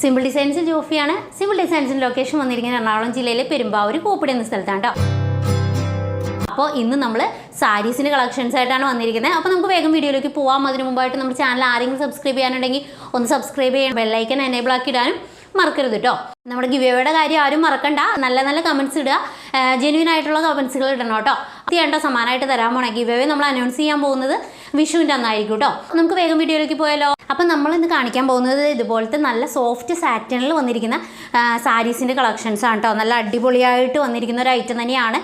Simple ഡിസൈൻസിൽ ജോഫിയാണ്. Simple ഡിസൈൻസിന്റെ ലൊക്കേഷൻ വന്നിരിക്കുന്നത് എറണാകുളം ജില്ലയിലെ പെരുമ്പാവൂർ കൂപ്പിടി എന്ന സ്ഥലത്താണ് കേട്ടോ അപ്പോൾ ഇന്ന് നമ്മൾ സാരീസിന്റെ കളക്ഷൻസ് ആയിട്ടാണ് വന്നിരിക്കുന്നത്. അപ്പോൾ നമുക്ക് വേഗം വീഡിയോയിലേക്ക് പോവാം. അതിന് മുമ്പായിട്ട് നമ്മുടെ ചാനൽ ആരെങ്കിലും സബ്സ്ക്രൈബ് ചെയ്യാനുണ്ടെങ്കിൽ ഒന്ന് സബ്സ്ക്രൈബ് ചെയ്യാൻ ബെല്ലൈക്കൻ എനേബിൾ ആക്കി ഇടാനും മറക്കരുത് കേട്ടോ നമ്മുടെ ഗിവേയുടെ കാര്യം ആരും മറക്കണ്ട. നല്ല നല്ല കമൻസ് ഇടുക. ജെന്യൂൻ ആയിട്ടുള്ള കമൻസുകൾ ഇടണം കേട്ടോ ചെയ്യേണ്ട സമാനമായിട്ട് തരാൻ പോണേ. ഗിവേവേ നമ്മൾ അനൗൺസ് ചെയ്യാൻ പോകുന്നത് വിഷുവിന്റെ അന്നായിരിക്കും കേട്ടോ നമുക്ക് വേഗം വീഡിയോയിലേക്ക് പോയാലോ? അപ്പം നമ്മൾ ഇന്ന് കാണിക്കാൻ പോകുന്നത് ഇതുപോലത്തെ നല്ല സോഫ്റ്റ് സാറ്റനിൽ വന്നിരിക്കുന്ന സാരീസിന്റെ കളക്ഷൻസ് ആണ് കേട്ടോ നല്ല അടിപൊളിയായിട്ട് വന്നിരിക്കുന്ന ഒരു ഐറ്റം തന്നെയാണ്.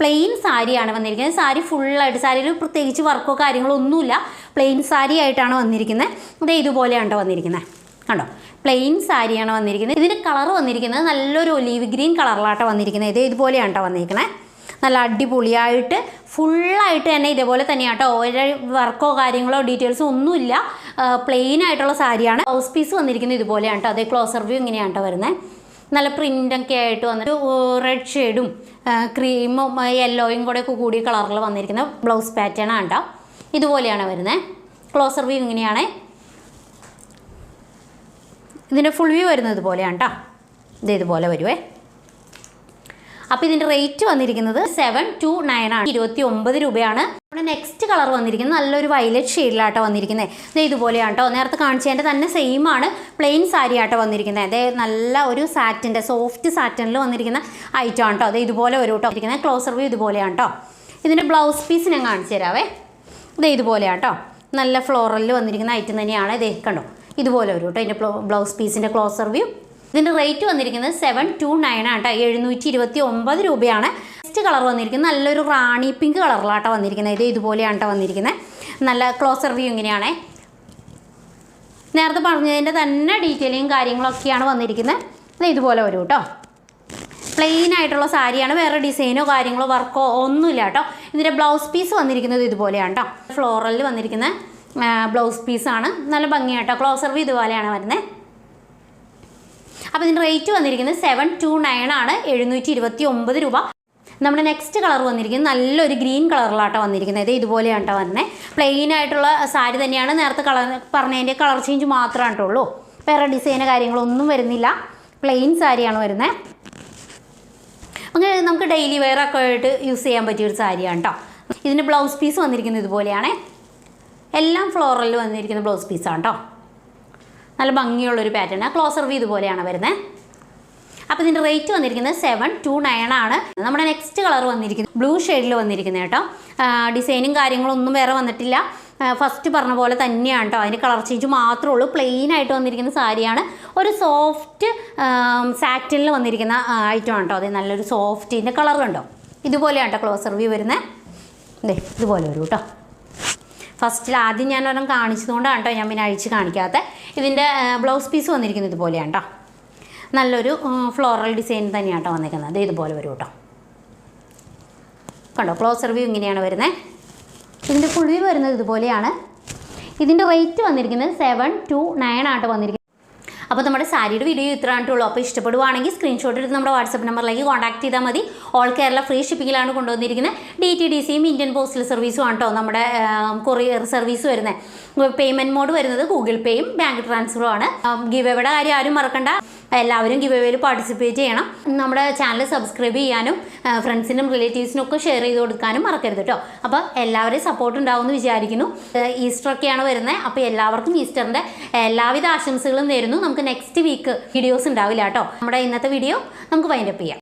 പ്ലെയിൻ സാരിയാണ് വന്നിരിക്കുന്നത്. സാരി ഫുള്ളായിട്ട് സാരിയിൽ പ്രത്യേകിച്ച് വർക്കോ കാര്യങ്ങളോ ഒന്നുമില്ല. പ്ലെയിൻ സാരി ആയിട്ടാണ് വന്നിരിക്കുന്നത്. ഇത് ഇതുപോലെയാണ് വന്നിരിക്കുന്നത്. കണ്ടോ? പ്ലെയിൻ സാരിയാണ് വന്നിരിക്കുന്നത്. ഇതിന്റെ കളർ വന്നിരിക്കുന്നത് നല്ലൊരു ഒലീവ് ഗ്രീൻ കളറിലാട്ടോ വന്നിരിക്കുന്നത്. ഇത് ഇതുപോലെയാണ് കേട്ടോ വന്നിരിക്കുന്നത്. നല്ല അടിപൊളിയായിട്ട് ഫുള്ളായിട്ട് തന്നെ ഇതേപോലെ തന്നെയാണ് കേട്ടോ ഒരു വർക്കോ കാര്യങ്ങളോ ഡീറ്റെയിൽസോ ഒന്നുമില്ല. പ്ലെയിൻ ആയിട്ടുള്ള സാരിയാണ്. ഹൗസ് പീസ് വന്നിരിക്കുന്നത് ഇതുപോലെയാണ് കേട്ടോ അതേ ക്ലോസർ വ്യൂ ഇങ്ങനെയാണ് കേട്ടോ വരുന്നത് നല്ല പ്രിന്റൊക്കെ ആയിട്ട് വന്നിട്ട് റെഡ് ഷെയ്ഡും ക്രീമും യെല്ലോയും കൂടെ കൂടിയ കളറിൽ വന്നിരിക്കുന്ന ബ്ലൗസ് പാറ്റേൺ ആണ് കേട്ടോ ഇതുപോലെയാണ് വരുന്നത് ക്ലോസർ വ്യൂ ഇങ്ങനെയാണ്. ഇതിന്റെ ഫുൾ വ്യൂ വരുന്നത് ഇതുപോലെയാണ് കേട്ടോ ഇത് ഇതുപോലെ വരുവേ. അപ്പോൾ ഇതിന്റെ റേറ്റ് വന്നിരിക്കുന്നത് സെവൻ ടു നയൻ ആണ്. ഇരുപത്തി ഒമ്പത് രൂപയാണ്. നമ്മുടെ നെക്സ്റ്റ് കളർ വന്നിരിക്കുന്നത് നല്ലൊരു വയലറ്റ് ഷെയ്ഡിലാട്ടോ വന്നിരിക്കുന്നത്. ഇത് ഇതുപോലെയാണ് കേട്ടോ നേരത്തെ കാണിച്ചതിന്റെ തന്നെ സെയിം ആണ്. പ്ലെയിൻ സാരി ആട്ടോ വന്നിരിക്കുന്നത്. അതേ നല്ല ഒരു സാറ്റിന്റെ സോഫ്റ്റ് സാറ്റനിൽ വന്നിരിക്കുന്ന ഐറ്റം ആണ് കേട്ടോ അത് ഇതുപോലെ ഒരു കേട്ടോ ഇരിക്കുന്നത് ക്ലോസർ വ്യൂ ഇതുപോലെയാണ് കേട്ടോ ഇതിന്റെ ബ്ലൗസ് പീസ് ഞാൻ കാണിച്ചു തരാവേ. അതെ ഇതുപോലെയാണ് കേട്ടോ നല്ല ഫ്ലോറലിൽ വന്നിരിക്കുന്ന ഐറ്റം തന്നെയാണ്. ഇതേ കണ്ടോ? ഇതുപോലെ ഒരു കേട്ടോ ഇതിന്റെ ബ്ലൗസ് പീസിന്റെ ക്ലോസർ വ്യൂ ഇതിന്റെ റേറ്റ് വന്നിരിക്കുന്നത് സെവൻ ടു നയൻ ആട്ടോ എഴുന്നൂറ്റി ഇരുപത്തി ഒമ്പത് രൂപയാണ്. നെക്സ്റ്റ് കളർ വന്നിരിക്കുന്നത്. നല്ലൊരു റാണി പിങ്ക് കളറിലാട്ടോ വന്നിരിക്കുന്നത്. ഇത് ഇതുപോലെയാണ് കേട്ടോ വന്നിരിക്കുന്നത്. നല്ല ക്ലോസർ വ്യൂ ഇങ്ങനെയാണ്. നേരത്തെ പറഞ്ഞതിന്റെ തന്നെ ഡീറ്റെയിലിങ് കാര്യങ്ങളൊക്കെയാണ് വന്നിരിക്കുന്നത്. ഇത് ഇതുപോലെ വരും കേട്ടോ പ്ലെയിൻ ആയിട്ടുള്ള സാരിയാണ്. വേറെ ഡിസൈനോ കാര്യങ്ങളോ വർക്കോ ഒന്നുമില്ല കേട്ടോ ഇതിന്റെ ബ്ലൗസ് പീസ് വന്നിരിക്കുന്നത് ഇതുപോലെയാണ് കേട്ടോ ഫ്ലോറലിൽ വന്നിരിക്കുന്ന ബ്ലൗസ് പീസാണ് നല്ല ഭംഗിയാട്ടോ ക്ലോസർ ഇതുപോലെയാണ് വരുന്നത്. അപ്പോൾ ഇതിന്റെ റേറ്റ് വന്നിരിക്കുന്നത് സെവൻ ടു നയൻ ആണ്. എഴുന്നൂറ്റി ഇരുപത്തി ഒമ്പത് രൂപ. നമ്മുടെ നെക്സ്റ്റ് കളർ വന്നിരിക്കുന്നത് നല്ലൊരു ഗ്രീൻ കളറിലാട്ടോ വന്നിരിക്കുന്നത്. ഇത് ഇതുപോലെയാണ് കേട്ടോ വരുന്നത് പ്ലെയിൻ ആയിട്ടുള്ള സാരി തന്നെയാണ്. നേരത്തെ കളർ പറഞ്ഞതിന്റെ കളർ ചേഞ്ച് മാത്രമാണ് കേട്ടോ ഉള്ളൂ. വേറെ ഡിസൈന് കാര്യങ്ങളൊന്നും വരുന്നില്ല. പ്ലെയിൻ സാരിയാണ് വരുന്നത് അങ്ങനെ നമുക്ക് ഡെയിലി വെയർ ഒക്കെ ആയിട്ട് യൂസ് ചെയ്യാൻ പറ്റിയ ഒരു സാരിയാണ് കേട്ടോ ഇതിന്റെ ബ്ലൗസ് പീസ് വന്നിരിക്കുന്നത് ഇതുപോലെയാണ്. എല്ലാം ഫ്ലോറലിൽ വന്നിരിക്കുന്ന ബ്ലൗസ് പീസാണ് കേട്ടോ നല്ല ഭംഗിയുള്ളൊരു പാറ്റേൺ ക്ലോസർ വി ഇതുപോലെയാണ് വരുന്നത് അപ്പോൾ ഇതിന്റെ റേറ്റ് വന്നിരിക്കുന്നത് സെവൻ ടു നയൻ ആണ്. നമ്മുടെ നെക്സ്റ്റ് കളർ വന്നിരിക്കുന്നത് ബ്ലൂ ഷെയ്ഡിൽ വന്നിരിക്കുന്നത് കേട്ടോ. ഡിസൈനും കാര്യങ്ങളൊന്നും വേറെ വന്നിട്ടില്ല. ഫസ്റ്റ് പറഞ്ഞ പോലെ തന്നെയാണ് കേട്ടോ അതിന് കളർ ചേഞ്ച് മാത്രമേ ഉള്ളൂ. പ്ലെയിൻ ആയിട്ട് വന്നിരിക്കുന്ന സാരിയാണ്. ഒരു സോഫ്റ്റ് സാറ്റിനിൽ വന്നിരിക്കുന്ന ഐറ്റം ആണ് കേട്ടോ അത് നല്ലൊരു സോഫ്റ്റിന്റെ കളർ കണ്ടോ? ഇതുപോലെയാണ് കേട്ടോ ക്ലോസർ വ്യൂ വരുന്നത് ഇതേ ഇതുപോലെ വരും കേട്ടോ ഫസ്റ്റിൽ ആദ്യം ഞാൻ ഒരെണ്ണം കാണിച്ചതുകൊണ്ടാണ് കേട്ടോ ഞാൻ പിന്നെ അഴിച്ച് കാണിക്കാത്ത. ഇതിന്റെ ബ്ലൗസ് പീസ് വന്നിരിക്കുന്നത് ഇതുപോലെയാണ് കേട്ടോ. നല്ലൊരു ഫ്ലോറൽ ഡിസൈൻ തന്നെയാണ് കേട്ടോ വന്നിരിക്കുന്നത്. അത് ഇതുപോലെ വരും കേട്ടോ. കണ്ടോ ക്ലോസർ വ്യൂ ഇങ്ങനെയാണ് വരുന്നത് ഇതിന്റെ വ്യൂ വരുന്നത് ഇതുപോലെയാണ്. ഇതിന്റെ റേറ്റ് വന്നിരിക്കുന്നത് സെവൻ ടു നയൻ ആയിട്ട് വന്നിരിക്കുന്നത്. അപ്പോൾ നമ്മുടെ സാരിയുടെ വീഡിയോ ഇത്ര ആയിട്ടുള്ളൂ അപ്പോൾ ഇഷ്ടപ്പെടുവാണെങ്കിൽ സ്ക്രീൻഷോട്ട് എടുത്ത് നമ്മുടെ വാട്സപ്പ് നമ്പറിലേക്ക് കോൺടാക്ട് ചെയ്താൽ മതി. ഓൾ കേരള ഫ്രീ ഷിപ്പിങ്ങിലാണ് കൊണ്ടുവന്നിരിക്കുന്നത്. ഡി ടി ഡി സിയും ഇന്ത്യൻ പോസ്റ്റൽ സർവീസും ആണ് കേട്ടോ നമ്മുടെ കൊറിയർ സർവീസ് വരുന്നത് പേയ്മെന്റ് മോഡ് വരുന്നത് ഗൂഗിൾ പേയും ബാങ്ക് ട്രാൻസ്ഫറും ആണ്. ഗിവ് എവിടെ കാര്യം ആരും മറക്കണ്ട. എല്ലാവരും ഗിവ് എവേയിൽ പാർട്ടിസിപ്പേറ്റ് ചെയ്യണം. നമ്മുടെ ചാനൽ സബ്സ്ക്രൈബ് ചെയ്യാനും ഫ്രണ്ട്സിനും റിലേറ്റീവ്സിനും ഒക്കെ ഷെയർ ചെയ്ത് കൊടുക്കാനും മറക്കരുത് കേട്ടോ അപ്പോൾ എല്ലാവരെയും സപ്പോർട്ട് ഉണ്ടാവുമെന്ന് വിചാരിക്കുന്നു. ഈസ്റ്റർ ഒക്കെയാണ് വരുന്നത്. അപ്പോൾ എല്ലാവർക്കും ഈസ്റ്ററിന്റെ എല്ലാവിധ ആശംസകളും നേരുന്നു. നമുക്ക് നെക്സ്റ്റ് വീക്ക് വീഡിയോസ് ഉണ്ടാവില്ല കേട്ടോ നമ്മുടെ ഇന്നത്തെ വീഡിയോ നമുക്ക് വൈൻഡപ്പ് ചെയ്യാം.